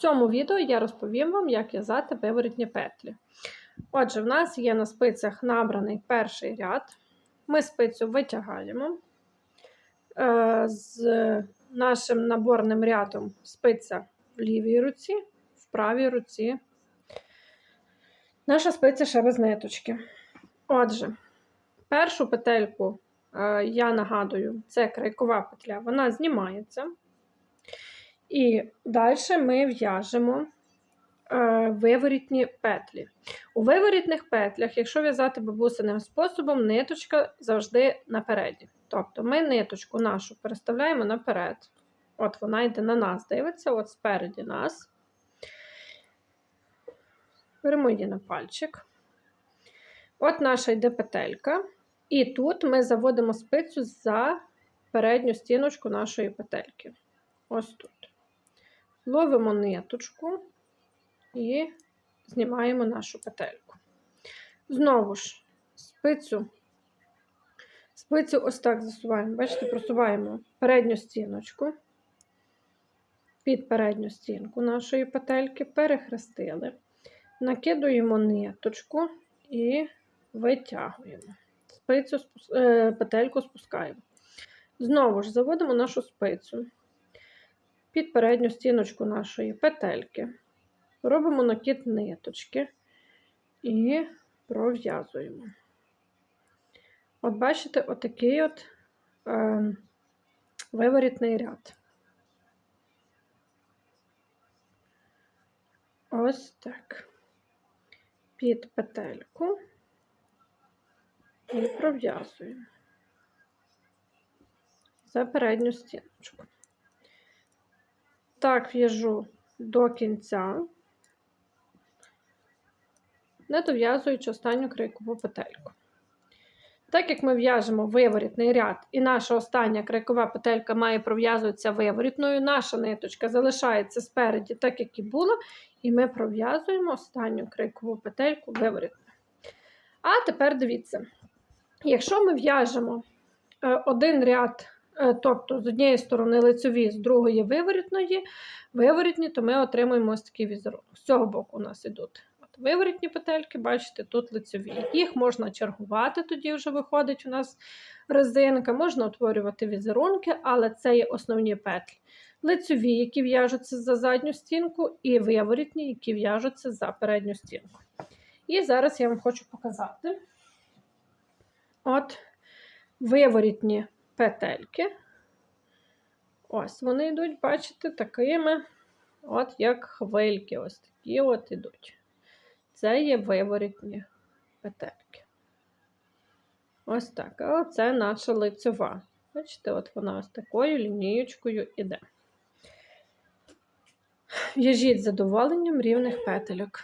цьому відео я розповім вам, як в'язати виворітні петлі. Отже, в нас є на спицях набраний перший ряд. Ми спицю витягаємо. Е, З нашим наборним рядом спиця в лівій руці, в правій руці. Наша спиця ще без ниточки. Отже, першу петельку, е, я нагадую, це крайкова петля, вона знімається. І далі ми в'яжемо е, виворітні петлі. У виворітних петлях, якщо в'язати бабусиним способом, ниточка завжди напереді. Тобто ми ниточку нашу переставляємо наперед. От вона йде на нас, дивиться, от спереді нас. Беремо її на пальчик. От наша йде петелька. І тут ми заводимо спицю за передню стіночку нашої петельки. Ось тут. Ловимо ниточку і знімаємо нашу петельку. Знову ж, спицю, спицю ось так засуваємо. Бачите, просуваємо передню стіночку під передню стінку нашої петельки, перехрестили, накидуємо ниточку і витягуємо. Спицю, е, петельку спускаємо. Знову ж заводимо нашу спицю під передню стіночку нашої петельки. Робимо накид ниточки і пров'язуємо. От бачите, отакий от е, виворітний ряд. Ось так. Під петельку і пров'язуємо за передню стіночку. Так в'яжу до кінця, не дов'язуючи останню крайкову петельку. Так як ми в'яжемо виворітний ряд, і наша остання крайкова петелька має пров'язуватися виворітною, наша ниточка залишається спереді, так як і було, і ми пров'язуємо останню крайкову петельку виворітною. А тепер дивіться, якщо ми в'яжемо е, один ряд тобто з однієї сторони лицеві, з другої виворітної, виворітні, то ми отримуємо ось такий візерунок. З цього боку у нас ідуть от виворітні петельки, бачите, тут лицеві. Їх можна чергувати, тоді вже виходить у нас резинка, можна утворювати візерунки, але це є основні петлі. Лицеві, які в'яжуться за задню стінку, і виворітні, які в'яжуться за передню стінку. І зараз я вам хочу показати от виворітні петельки. Ось вони йдуть, бачите, такими, от як хвильки. Ось такі от ідуть. Це є виворітні петельки. Ось так. А оце наша лицева. Бачите, от вона ось такою лінієчкою іде. В'яжіть задоволенням рівних петельок.